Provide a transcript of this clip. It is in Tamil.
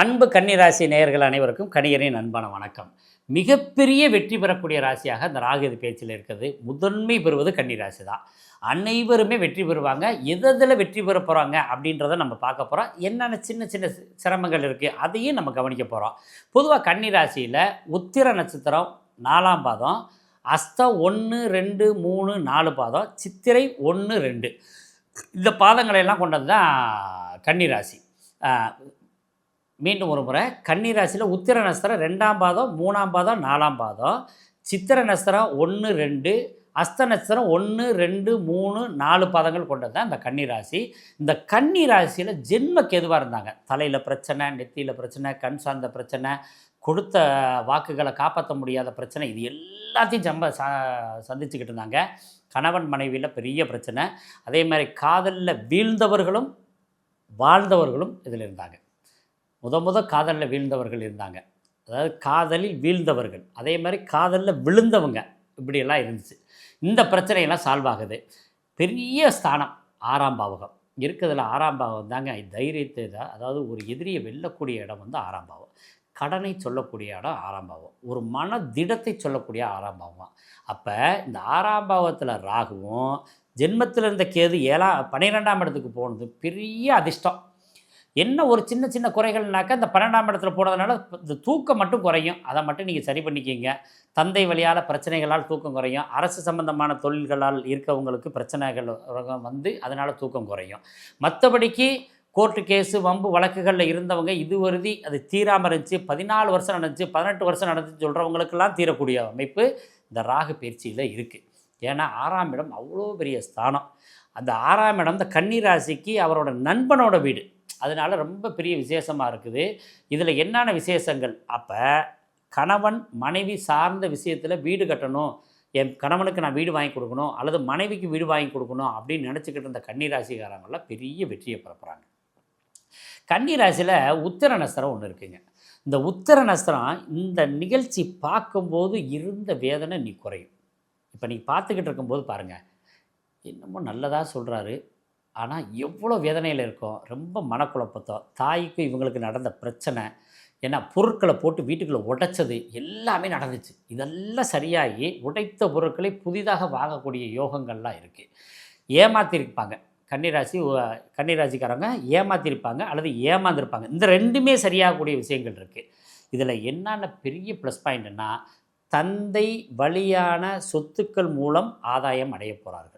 அன்பு கன்னிராசி நேயர்கள் அனைவருக்கும் கணியரின் அன்பான வணக்கம். மிகப்பெரிய வெற்றி பெறக்கூடிய ராசியாக இந்த ராகு பேச்சில் இருக்கிறது. முதன்மை பெறுவது கன்னிராசி தான். அனைவருமே வெற்றி பெறுவாங்க. எதில் வெற்றி பெற போகிறாங்க அப்படின்றத நம்ம பார்க்க போகிறோம் என்னென்ன சின்ன சின்ன சிரமங்கள் இருக்குது அதையும் நம்ம கவனிக்க போகிறோம் பொதுவாக கன்னிராசியில் உத்திர நட்சத்திரம் நாலாம் பாதம் அஸ்தம் ஒன்று ரெண்டு மூணு நாலு பாதம் சித்திரை ஒன்று ரெண்டு. இந்த பாதங்களையெல்லாம் கொண்டது தான் கன்னிராசி. மீண்டும் ஒரு முறை. கன்னிராசியில் உத்திர நஸ்திரம் ரெண்டாம் பாதம் மூணாம் பாதம் நாலாம் பாதம். சித்திர நஸ்திரம் ஒன்று ரெண்டு. அஸ்த நட்சத்திரம் ஒன்று ரெண்டு மூணு நாலு பாதங்கள் கொண்டது தான் இந்த கன்னிராசி இந்த கன்னிராசியில் ஜென்ம எதுவாக இருந்தாங்க. தலையில் பிரச்சனை நெத்தியில் பிரச்சனை கண் சார்ந்த பிரச்சனை கொடுத்த வாக்குகளை காப்பாற்ற முடியாத பிரச்சனை இது எல்லாத்தையும் சம்ப ச சந்திச்சுக்கிட்டு இருந்தாங்க. கணவன் மனைவியில் பெரிய பிரச்சனை. அதே மாதிரி காதலில் வீழ்ந்தவர்களும் வாழ்ந்தவர்களும் இதில் இருந்தாங்க. முத முத காதலில் வீழ்ந்தவர்கள் இருந்தாங்க. அதாவது காதலில் வீழ்ந்தவர்கள். அதே மாதிரி காதலில் விழுந்தவங்க இப்படியெல்லாம் இருந்துச்சு. இந்த பிரச்சனையெல்லாம் சால்வ் ஆகுது. பெரிய ஸ்தானம் ஆறாம் பாவகம். இருக்கிறதுல ஆறாம் பாவம் தாங்க தைரியத்தை தான் அதாவது ஒரு எதிரியை வெல்லக்கூடிய இடம் வந்து ஆறாம் பாவம். கடனை சொல்லக்கூடிய இடம் ஆறாம் பாவம். ஒரு மன திடத்தை சொல்லக்கூடிய ஆறாம் பாவம் அப்போ இந்த ஆறாம் பாவத்தில் ராகுவும் ஜென்மத்தில் இருந்த கேது ஏழாம் பன்னிரெண்டாம் இடத்துக்கு போனது பெரிய அதிர்ஷ்டம். என்ன ஒரு சின்ன சின்ன குறைகள்னாக்கா இந்த பன்னெண்டாம் இடத்துல போனதுனால இந்த தூக்கம் மட்டும் குறையும். அதை மட்டும் நீங்கள் சரி பண்ணிக்கிங்க. தந்தை வழியால் பிரச்சனைகளால் தூக்கம் குறையும். அரசு சம்பந்தமான தொழில்களால் இருக்கவங்களுக்கு பிரச்சனைகள் வந்து அதனால் தூக்கம் குறையும். மற்றபடிக்கு கோர்ட்டு கேஸு வம்பு வழக்குகளில் இருந்தவங்க இதுவருதி அது தீராமல் இருந்துச்சு. பதினாலு வருஷம் நடந்துச்சு. பதினெட்டு வருஷம் நடந்துச்சு சொல்கிறவங்களுக்கெல்லாம் தீரக்கூடிய அமைப்பு இந்த ராகு பயிற்சியில் இருக்குது ஏன்னா ஆறாம் இடம் அவ்வளோ பெரிய ஸ்தானம். அந்த ஆறாம் இடம் இந்த கன்னிராசிக்கு அவரோட நண்பனோட வீடு. அதனால ரொம்ப பெரிய விசேஷமாக இருக்குது. இதில் என்னென்ன விசேஷங்கள்? அப்போ கணவன் மனைவி சார்ந்த விஷயத்தில் வீடு கட்டணும். என் கணவனுக்கு நான் வீடு வாங்கி கொடுக்கணும். அல்லது மனைவிக்கு வீடு வாங்கி கொடுக்கணும் அப்படின்னு நினச்சிக்கிட்டு இருந்த கன்னிராசிக்காரங்களாம் பெரிய வெற்றியை பிறப்புறாங்க கன்னிராசியில் உத்திர நஸ்திரம் ஒன்று இருக்குங்க. இந்த உத்திர நஸ்திரம் இந்த நிகழ்ச்சி பார்க்கும்போது இருந்த வேதனை நீ குறையும். இப்போ நீ பார்த்துக்கிட்டு இருக்கும்போது பாருங்கள் என்னமோ நல்லதாக சொல்கிறாரு ஆனால் எவ்வளோ வேதனையில் இருக்கும் ரொம்ப மனக்குழப்பத்தோ தாய்க்கும் இவங்களுக்கு நடந்த பிரச்சனை ஏன்னா பொருட்களை போட்டு வீட்டுக்குள்ளே உடைச்சது எல்லாமே நடந்துச்சு. இதெல்லாம் சரியாகி உடைத்த பொருட்களை புதிதாக வாங்கக்கூடிய யோகங்கள்லாம் இருக்குது ஏமாத்திருப்பாங்க. கன்னிராசி கன்னிராசிக்காரங்க ஏமாத்திருப்பாங்க அல்லது ஏமாந்துருப்பாங்க. இந்த ரெண்டுமே சரியாகக்கூடிய விஷயங்கள் இருக்குது இதில் என்னென்ன பெரிய ப்ளஸ் பாயிண்ட்னா தந்தை வழியான சொத்துக்கள் மூலம் ஆதாயம் அடைய போகிறார்கள்